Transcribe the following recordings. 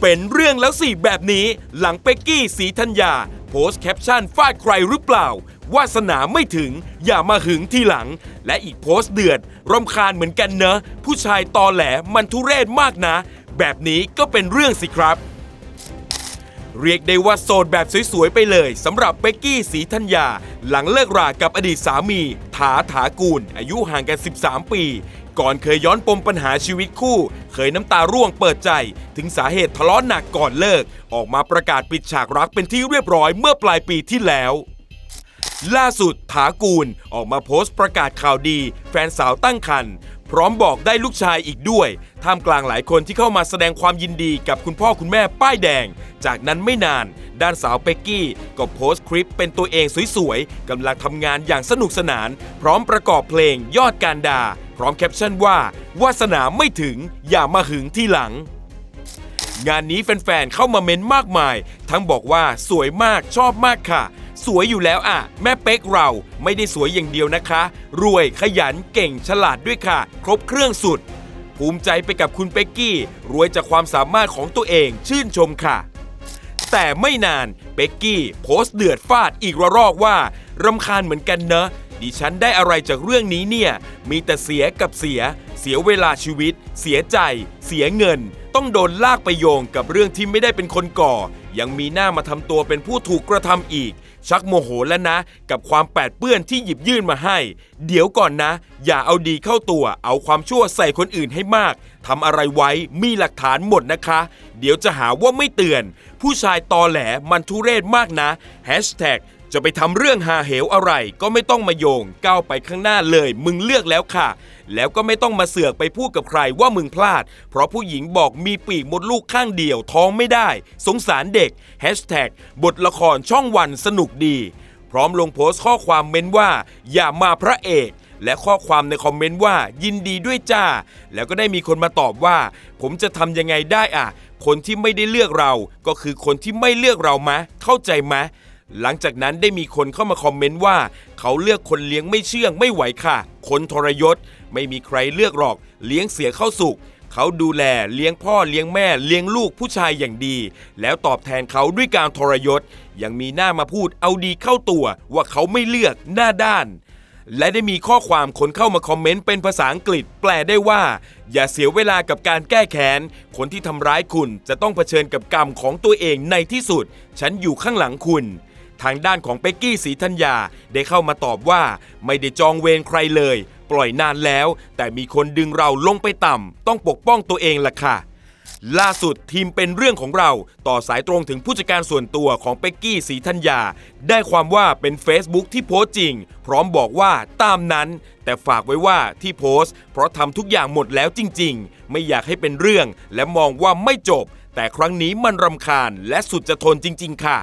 เป็นเรื่องแล้วสิแบบนี้ หลังเป็กกี้สีธัญญา โพสต์แคปชั่นฟาดใครหรือเปล่า วาสนาไม่ถึง อย่ามาหึงทีหลัง และอีกโพสต์เดือดรำคาญเหมือนกันเนอะ ผู้ชายตอแหลมันทุเรศมากนะ แบบนี้ก็เป็นเรื่องสิครับ เรียกได้ว่าโสดแบบสวยๆไปเลยสำหรับเบกกี้สีธัญญา หลังเลิกรากับอดีตสามี ถาถากูล อายุห่างกัน 13 ปี ก่อนเคยย้อนปมปัญหาชีวิตคู่ เคยน้ำตาร่วงเปิดใจ ถึงสาเหตุทะเลาะหนักก่อนเลิก ออกมาประกาศปิดฉากรักเป็นที่เรียบร้อยเมื่อปลายปีที่แล้ว ล่าสุดถากูลออกมาโพสต์ประกาศข่าวดี แฟนสาวตั้งครรภ์พร้อมบอกได้ลูกชายอีกด้วย ท่ามกลางหลายคนที่เข้ามาแสดงความยินดีกับคุณพ่อคุณแม่ป้ายแดง จากนั้นไม่นาน ด้านสาวเป็กกี้ ก็โพสต์คลิปเป็นตัวเองสวยๆกำลังทำงานอย่างสนุกสนาน พร้อมประกอบเพลงยอดการดา พร้อมแคปชั่นว่า วาสนาไม่ถึงอย่ามาหึงที่หลัง งานนี้แฟนๆเข้ามาเม้นมากมาย ทั้งบอกว่าสวยมากชอบมากค่ะ สวยอยู่แล้วอะแม่เป๊กเราไม่ได้สวยอย่างเดียวนะคะ รวยขยันเก่งฉลาดด้วยค่ะ ครบเครื่องสุด ภูมิใจไปกับคุณเป็กกี้ รวยจากความสามารถของตัวเองชื่นชมค่ะ แต่ไม่นานเป็กกี้โพสต์เดือดฟาดอีกระรอกว่ารำคาญเหมือนกันเนอะดิฉันได้อะไรจากเรื่องนี้เนี่ย มีแต่เสียกับเสีย เสียเวลาชีวิต เสียใจ เสียเงิน ต้องโดนลากไปโยงกับเรื่องที่ไม่ได้เป็นคนก่อ ยังมีหน้ามาทำตัวเป็นผู้ถูกกระทำอีก ชักโมโหแล้วนะ กับความแปดเปื้อนที่หยิบยื่นมาให้ เดี๋ยวก่อนนะ อย่าเอาดีเข้าตัว เอาความชั่วใส่คนอื่นให้มากทำอะไรไว้มีหลักฐานหมดนะคะ เดี๋ยวจะหาว่าไม่เตือน ผู้ชายตอแหลมันทุเรศมากนะแฮชแท็ก จะไปทำเรื่องหาเหวอะไรก็ไม่ต้องมาโยงก้าวไปข้างหน้าเลย มึงเลือกแล้วค่ะ แล้วก็ไม่ต้องมาเสือกไปพูดกับใครว่ามึงพลาด เพราะผู้หญิงบอกมีปีกมดลูกข้างเดียวท้องไม่ได้ สงสารเด็กแฮชแท็กบทละครช่องวันสนุกดี พร้อมลงโพสต์ข้อความเม้นว่า อย่ามาพระเอกและข้อความในคอมเมนต์ว่ายินดีด้วยจ้า แล้วก็ได้มีคนมาตอบว่า ผมจะทำยังไงได้อะ คนที่ไม่ได้เลือกเรา ก็คือคนที่ไม่เลือกเรามะ เข้าใจมะ หลังจากนั้นได้มีคนเข้ามาคอมเมนต์ว่า เขาเลือกคนเลี้ยงไม่เชื่องไม่ไหวค่ะ คนทรยศ ไม่มีใครเลือกหรอก เลี้ยงเสียเข้าสุกเขาดูแลเลี้ยงพ่อเลี้ยงแม่เลี้ยงลูกผู้ชายอย่างดี แล้วตอบแทนเขาด้วยการทรยศ ยังมีหน้ามาพูดเอาดีเข้าตัว ว่าเขาไม่เลือกหน้าด้าน และได้มีข้อความคนเข้ามาคอมเมนต์เป็นภาษาอังกฤษ แปลได้ว่า อย่าเสียเวลากับการแก้แค้น คนที่ทำร้ายคุณจะต้องเผชิญกับกรรมของตัวเองในที่สุด ฉันอยู่ข้างหลังคุณ ทางด้านของเป็กกี้สีธัญญาได้เข้ามาตอบว่า ไม่ได้จองเวรใครเลย ปล่อยนานแล้ว แต่มีคนดึงเราลงไปต่ำต้องปกป้องตัวเองล่ะค่ะ ล่าสุดทีมเป็นเรื่องของเราต่อสายตรงถึงผู้จัดการส่วนตัวของเป็กกี้สีธัญญาได้ความว่าเป็น Facebook ที่โพสต์จริง พร้อมบอกว่าตามนั้น แต่ฝากไว้ว่าที่โพสต์ เพราะทำทุกอย่างหมดแล้วจริง ๆ ไม่อยากให้เป็นเรื่อง และมองว่าไม่จบ แต่ครั้งนี้มันรำคาญและสุดจะทนจริง ๆ ค่ะ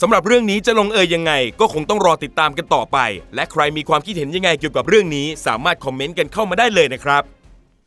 สำหรับเรื่องนี้จะลงเอยยังไง ก็คงต้องรอติดตามกันต่อไป และใครมีความคิดเห็นยังไงเกี่ยวกับเรื่องนี้ สามารถคอมเมนต์กันเข้ามาได้เลยนะครับ